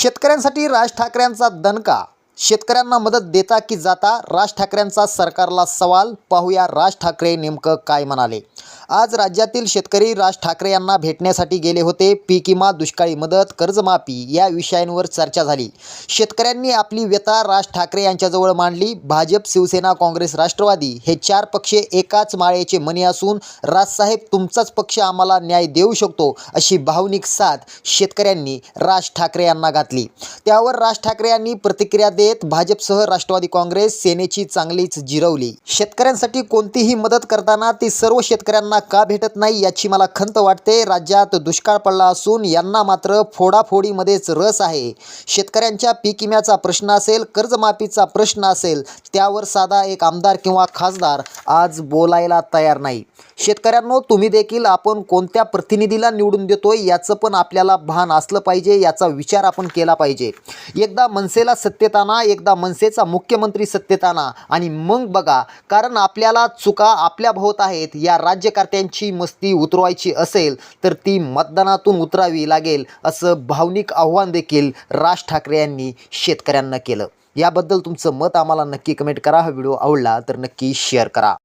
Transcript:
शेतकऱ्यांसाठी राज ठाकरेंचा दणका. शेतकऱ्यांना मदत देता की जाता राज ठाकरेंचा सरकारला सवाल पाहूया राज ठाकरे नेमकं काय म्हणाले. आज राज्यातील शेतकरी राज ठाकरे यांना भेटण्यासाठी गेले होते. पीक विमा दुष्काळी मदत कर्जमाफी या विषयांवर चर्चा झाली. शेतकऱ्यांनी आपली व्यथा राज ठाकरे यांच्याजवळ मांडली. भाजप शिवसेना काँग्रेस राष्ट्रवादी हे चार पक्ष एकाच माळेचे मनी असून राजसाहेब तुमचाच पक्ष आम्हाला न्याय देऊ शकतो अशी भावनिक साथ शेतकऱ्यांनी राज ठाकरे यांना घातली. त्यावर राज ठाकरे यांनी प्रतिक्रिया देत भाजपसह राष्ट्रवादी काँग्रेस सेनेची चांगलीच जिरवली. शेतकऱ्यांसाठी कोणतीही मदत करताना ती सर्व शेतकऱ्यांना का भेटत नाही याची मला खंत वाटते. राज्यात दुष्काळ पडला असून यांना मात्र फोडाफोडीमध्येच रस आहे. शेतकऱ्यांच्या पीक विम्याचा प्रश्न असेल कर्जमाफीचा प्रश्न असेल त्यावर साधा एक आमदार किंवा खासदार आज बोलायला तयार नाही. शेतकऱ्यांनो तुम्ही देखील आपण कोणत्या प्रतिनिधीला निवडून देतोय याचं पण आपल्याला भान असलं पाहिजे याचा विचार आपण केला पाहिजे. एकदा मनसेला सत्तेत आणा एकदा मनसेचा मुख्यमंत्री सत्तेत आणा आणि मग बघा कारण आपल्याला चुका आपल्या भोवत आहेत या राज्यकर्त्यांची मस्ती उतरवायची असेल तर ती मतदानातून उतरावी लागेल असं भावनिक आव्हान देखील राज ठाकरे यांनी शेतकऱ्यांना केलं. याबद्दल तुमचं मत आम्हाला नक्की कमेंट करा. हा व्हिडिओ आवडला तर नक्की शेअर करा.